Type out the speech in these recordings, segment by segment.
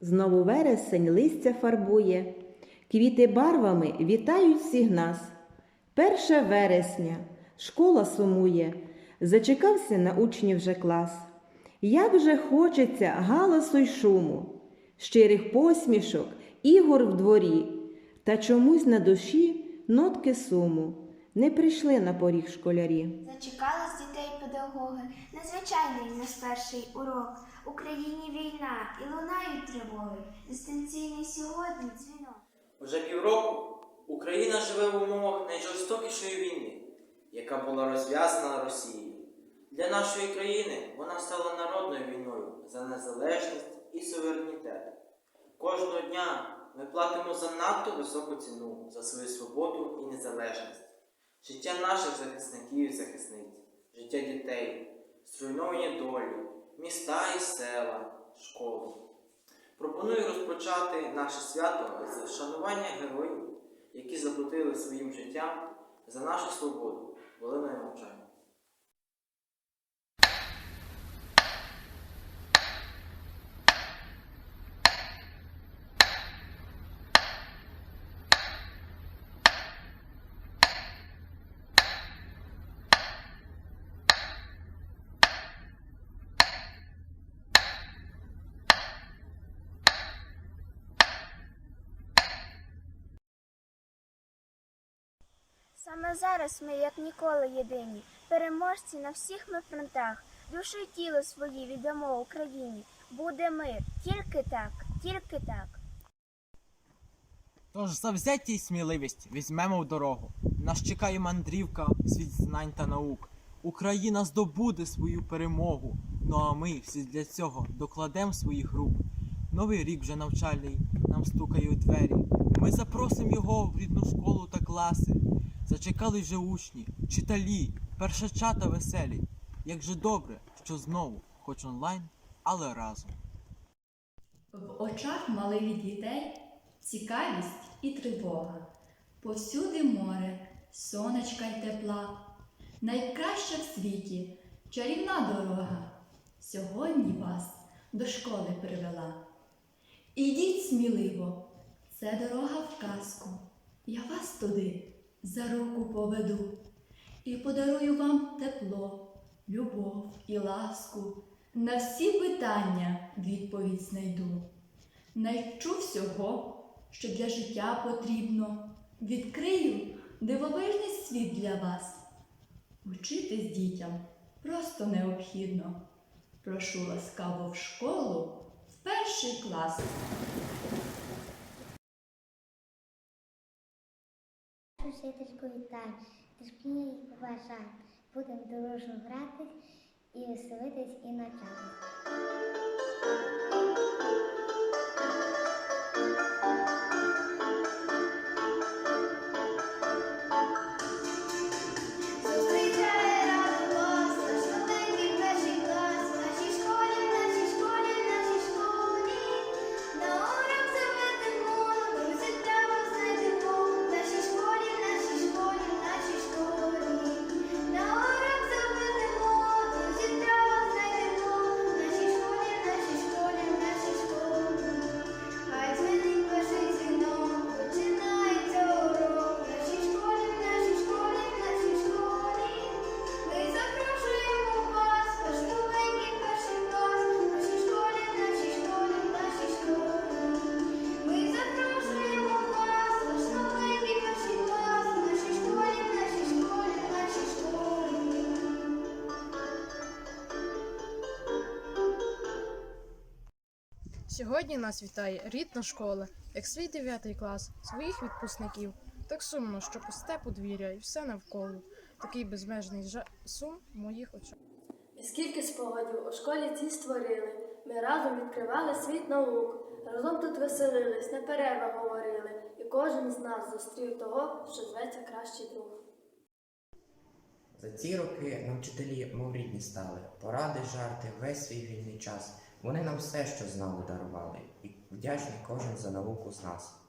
Знову вересень листя фарбує, квіти барвами вітають всіх нас. Перше вересня, школа сумує, зачекався на учнів вже клас. Як же хочеться галасу й шуму, щирих посмішок, ігор в дворі, та чомусь на душі нотки суму. Не прийшли на поріг школярі. Зачекались дітей педагоги, незвичайний наш перший урок. Україні війна і лунають тривоги. Дистанційний сьогодні дзвінок. Уже півроку Україна живе в умовах найжорстокішої війни, яка була розв'язана Росією. Для нашої країни вона стала народною війною за незалежність і суверенітет. Кожного дня ми платимо занадто високу ціну за свою свободу і незалежність. Життя наших захисників і захисниць, життя дітей, зруйновані долі, міста і села, школи. Пропоную розпочати наше свято з вшанування героїв, які заплатили своїм життям за нашу свободу, хвилиною мовчання. Саме зараз ми, як ніколи, єдині, переможці на всіх ми фронтах. Душу й тіло свої віддамо Україні. Буде мир, тільки так, тільки так. Тож завзяття й сміливість візьмемо в дорогу. Нас чекає мандрівка, світ знань та наук. Україна здобуде свою перемогу. Ну а ми всі для цього докладемо своїх рук. Новий рік вже навчальний нам стукає у двері. Ми запросимо його в рідну школу та класи. Зачекали вже учні, вчителі, першачата веселі. Як же добре, що знову, хоч онлайн, але разом. В очах малих дітей цікавість і тривога. Повсюди море, сонечка й тепла. Найкраща в світі чарівна дорога. Сьогодні вас до школи привела. Ідіть сміливо, це дорога в казку. Я вас туди за руку поведу і подарую вам тепло, любов і ласку. На всі питання відповідь знайду. Найвчу всього, що для життя потрібно. Відкрию дивовижний світ для вас. Учитись дітям просто необхідно. Прошу ласкаво в школу в перший клас. Вчительську вітаю, терпіння і побажаю. Будемо дружно гратись і веселитись і навчатись. Сьогодні нас вітає рідна школа, як свій дев'ятий клас, своїх відпускників. Так сумно, що пусте подвір'я і все навколо. Такий безмежний жа... сум в моїх очах. І скільки спогадів у школі ці створили. Ми разом відкривали світ наук. Разом тут веселились, на перервах говорили, і кожен з нас зустрів того, що зветься кращий друг. За ці роки нам вчителі, мов рідні стали, поради, жарти, весь свій вільний час. Вони нам все, що знали, дарували, і вдячний кожен за науку з нас.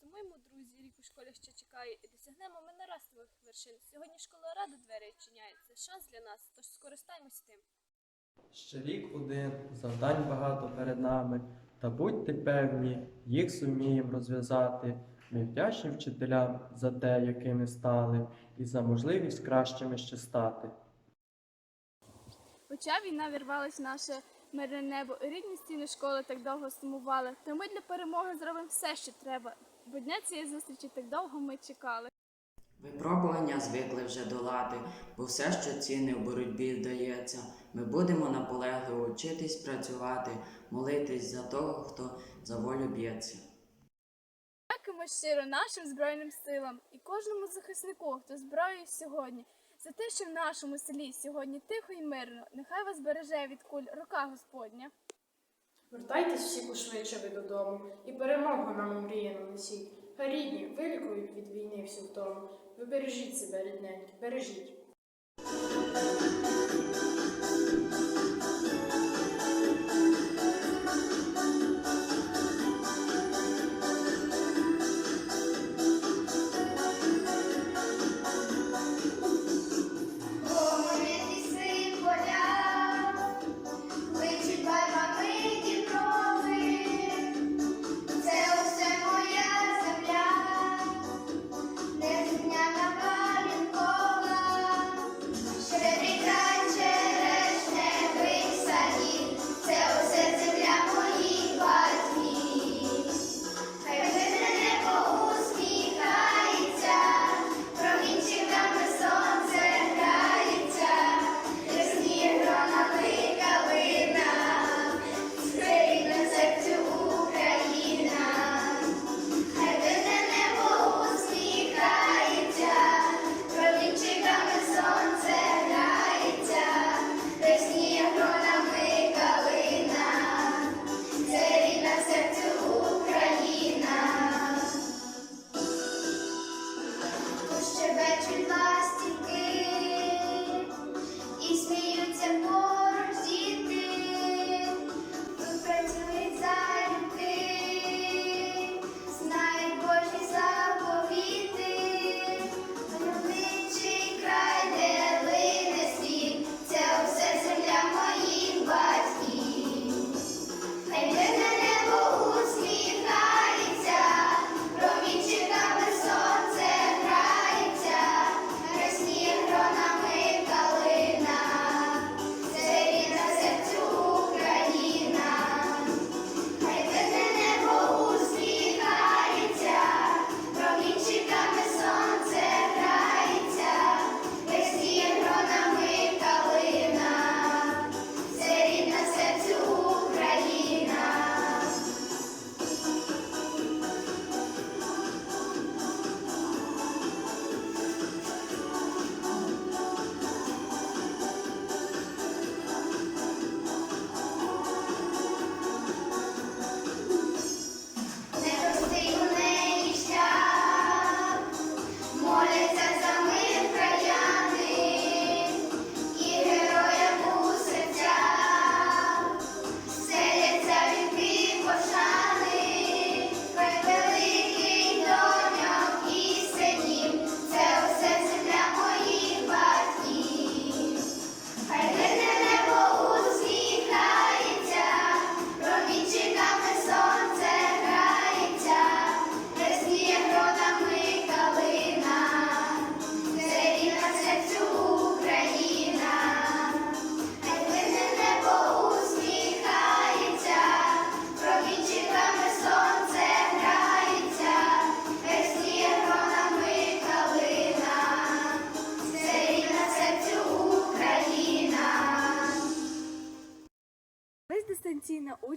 Сумуємо, друзі, рік у школі ще чекає, і досягнемо ми не раз нових вершин. Сьогодні школа рада двері відчиняє. Це шанс для нас, тож скористаймось тим. Ще рік один, завдань багато перед нами, та будьте певні, їх суміємо розв'язати. Ми вдячні вчителям за те, якими стали, і за можливість кращими ще стати. Хоча війна вірвалась в наше мирне небо, і рідні стіни школи так довго сумували, то ми для перемоги зробимо все, що треба, бо дня цієї зустрічі так довго ми чекали. Випробування звикли вже долати, бо все, що цінне в боротьбі вдається. Ми будемо наполегливо вчитись працювати, молитись за того, хто за волю б'ється. Дякуємо щиро нашим Збройним силам і кожному захиснику, хто зброєю сьогодні, за те, що в нашому селі сьогодні тихо і мирно. Нехай вас береже від куль рука Господня. Вертайтесь всі пошвидше ви додому і перемогу нам омріяно несіть. Хай рідні вилікують від війни всю втому. Ви бережіть себе, рідненькі, бережіть.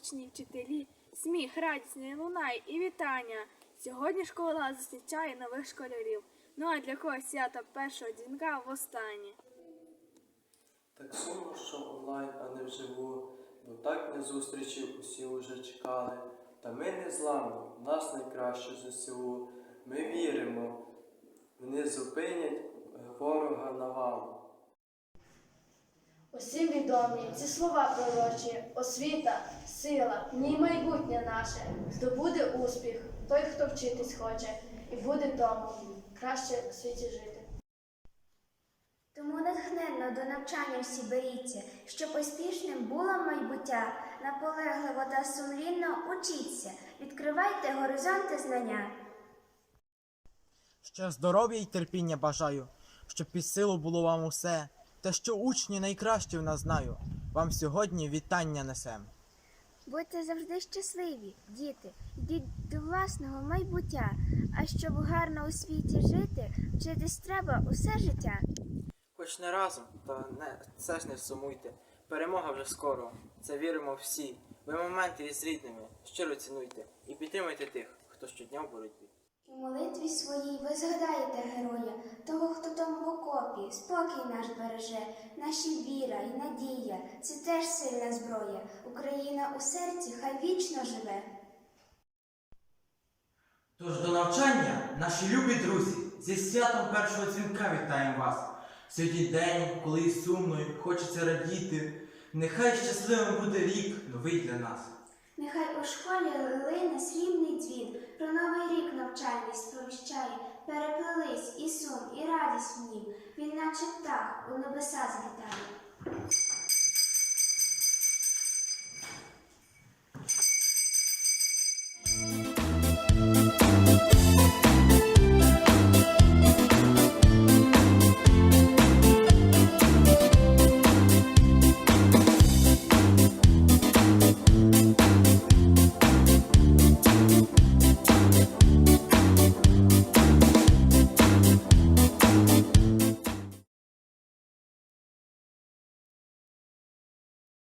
Учні, вчителі, сміх, радісний лунає і вітання. Сьогодні школа зустрічає нових школярів. Ну а для когось свято першого дзвінка востаннє. Так сумно, що онлайн, а не вживу, бо так на зустрічі усі уже чекали. Та ми не зламні, в нас найкраще ЗСУ. Ми віримо, вони зупинять ворога навалу. Усім відомі ці слова пророчі, освіта, сила, в ній майбутнє наше, здобуде успіх той, хто вчитись хоче, і буде тому краще в світі жити. Тому натхненно до навчання всі беріться, щоб успішним було майбуття, наполегливо та сумлінно учіться, відкривайте горизонти знання. Ще здоров'я й терпіння бажаю, щоб під силу було вам усе, те, що учні найкращі в нас знаю, вам сьогодні вітання несем. Будьте завжди щасливі, діти, йдіть до власного майбуття, а щоб гарно у світі жити, вчитись треба усе життя. Хоч не разом, та не, все ж не сумуйте. Перемога вже скоро. Це віримо всі. Ви моменти із рідними щиро цінуйте і підтримуйте тих, хто щодня в боротьбі. У молитві своїй ви згадаєте героя, того, хто окопі, спокій наш береже, наші віра і надія, це теж сильна зброя. Україна у серці хай вічно живе. Тож до навчання, наші любі друзі, зі святом першого дзвінка вітаємо вас. Сьогодні день, коли і сумно, і хочеться радіти. Нехай щасливим буде рік новий для нас. Нехай у школі лине срібний дзвін, про новий рік навчальний сповіщає, переплелись і сум, і радість в нім, він наче птах у небеса злітає.